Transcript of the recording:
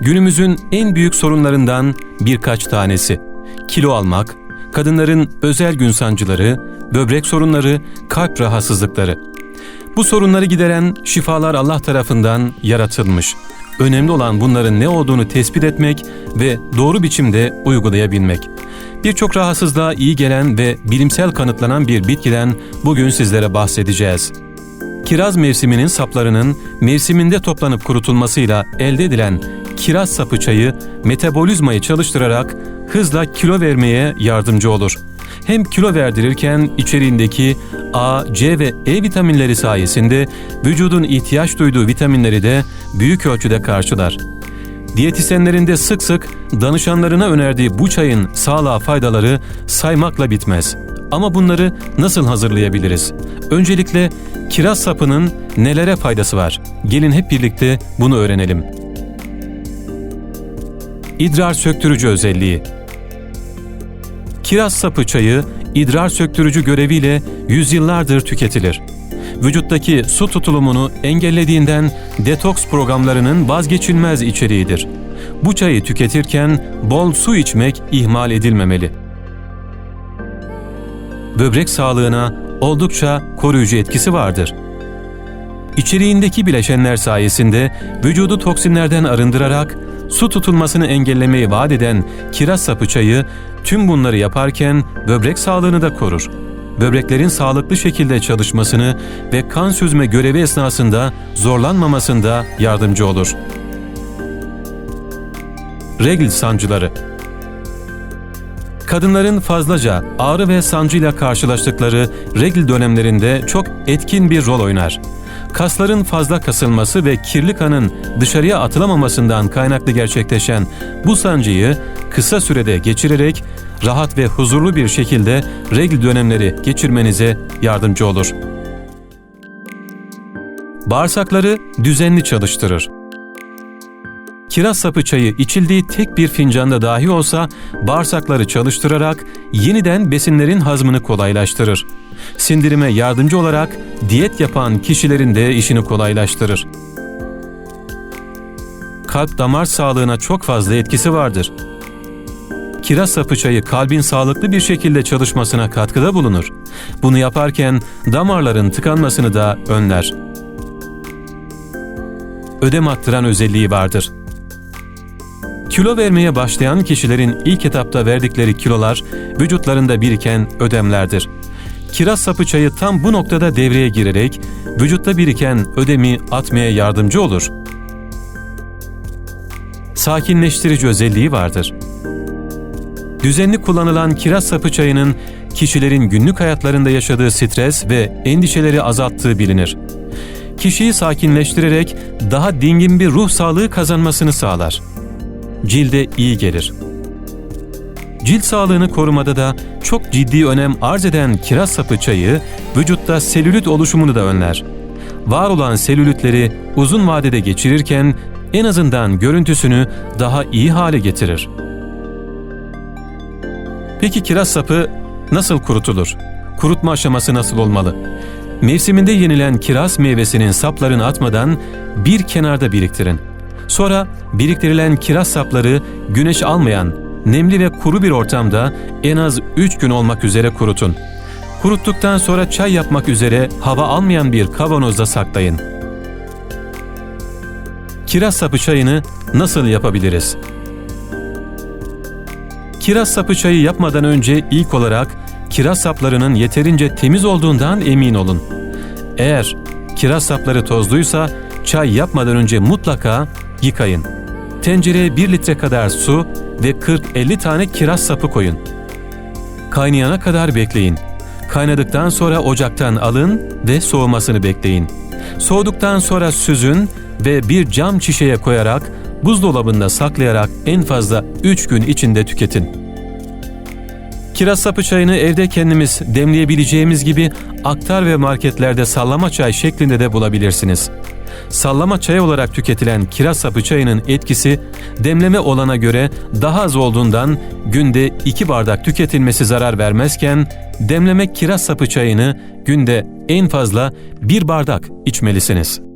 Günümüzün en büyük sorunlarından birkaç tanesi. Kilo almak, kadınların özel gün sancıları, böbrek sorunları, kalp rahatsızlıkları. Bu sorunları gideren şifalar Allah tarafından yaratılmış. Önemli olan bunların ne olduğunu tespit etmek ve doğru biçimde uygulayabilmek. Birçok rahatsızlığa iyi gelen ve bilimsel kanıtlanan bir bitkiden bugün sizlere bahsedeceğiz. Kiraz mevsiminin saplarının mevsiminde toplanıp kurutulmasıyla elde edilen kiraz sapı çayı metabolizmayı çalıştırarak hızla kilo vermeye yardımcı olur. Hem kilo verdirirken içeriğindeki A, C ve E vitaminleri sayesinde vücudun ihtiyaç duyduğu vitaminleri de büyük ölçüde karşılar. Diyetisyenlerin de sık sık danışanlarına önerdiği bu çayın sağlığa faydaları saymakla bitmez. Ama bunları nasıl hazırlayabiliriz? Öncelikle kiraz sapının nelere faydası var? Gelin hep birlikte bunu öğrenelim. İdrar söktürücü özelliği Kiraz sapı çayı idrar söktürücü göreviyle yüzyıllardır tüketilir. Vücuttaki su tutulumunu engellediğinden detoks programlarının vazgeçilmez içeriğidir. Bu çayı tüketirken bol su içmek ihmal edilmemeli. Böbrek sağlığına oldukça koruyucu etkisi vardır. İçeriğindeki bileşenler sayesinde vücudu toksinlerden arındırarak su tutulmasını engellemeyi vaat eden kiraz sapı çayı tüm bunları yaparken böbrek sağlığını da korur. Böbreklerin sağlıklı şekilde çalışmasını ve kan süzme görevi esnasında zorlanmamasında yardımcı olur. Regl sancıları Kadınların fazlaca ağrı ve sancıyla karşılaştıkları regl dönemlerinde çok etkin bir rol oynar. Kasların fazla kasılması ve kirli kanın dışarıya atılamamasından kaynaklı gerçekleşen bu sancıyı kısa sürede geçirerek rahat ve huzurlu bir şekilde regl dönemleri geçirmenize yardımcı olur. Bağırsakları düzenli çalıştırır. Kiraz sapı çayı içildiği tek bir fincanda dahi olsa bağırsakları çalıştırarak yeniden besinlerin hazmını kolaylaştırır. Sindirime yardımcı olarak diyet yapan kişilerin de işini kolaylaştırır. Kalp damar sağlığına çok fazla etkisi vardır. Kiraz sapı çayı kalbin sağlıklı bir şekilde çalışmasına katkıda bulunur. Bunu yaparken damarların tıkanmasını da önler. Ödem attıran özelliği vardır. Kilo vermeye başlayan kişilerin ilk etapta verdikleri kilolar vücutlarında biriken ödemlerdir. Kiraz sapı çayı tam bu noktada devreye girerek vücutta biriken ödemi atmaya yardımcı olur. Sakinleştirici özelliği vardır. Düzenli kullanılan kiraz sapı çayının kişilerin günlük hayatlarında yaşadığı stres ve endişeleri azalttığı bilinir. Kişiyi sakinleştirerek daha dingin bir ruh sağlığı kazanmasını sağlar cilde iyi gelir. Cilt sağlığını korumada da çok ciddi önem arz eden kiraz sapı çayı vücutta selülit oluşumunu da önler. Var olan selülitleri uzun vadede geçirirken en azından görüntüsünü daha iyi hale getirir. Peki kiraz sapı nasıl kurutulur? Kurutma aşaması nasıl olmalı? Mevsiminde yenilen kiraz meyvesinin saplarını atmadan bir kenarda biriktirin. Sonra biriktirilen kiraz sapları güneş almayan, nemli ve kuru bir ortamda en az 3 gün olmak üzere kurutun. Kuruttuktan sonra çay yapmak üzere hava almayan bir kavanozda saklayın. Kiraz sapı çayını nasıl yapabiliriz? Kiraz sapı çayı yapmadan önce ilk olarak kiraz saplarının yeterince temiz olduğundan emin olun. Eğer kiraz sapları tozluysa çay yapmadan önce mutlaka yıkayın. Tencereye 1 litre kadar su ve 40-50 tane kiraz sapı koyun. Kaynayana kadar bekleyin. Kaynadıktan sonra ocaktan alın ve soğumasını bekleyin. Soğuduktan sonra süzün ve bir cam şişeye koyarak buzdolabında saklayarak en fazla 3 gün içinde tüketin. Kiraz sapı çayını evde kendimiz demleyebileceğimiz gibi aktar ve marketlerde sallama çay şeklinde de bulabilirsiniz sallama çay olarak tüketilen kiraz sapı etkisi demleme olana göre daha az olduğundan günde 2 bardak tüketilmesi zarar vermezken demleme kiraz sapı günde en fazla 1 bardak içmelisiniz.''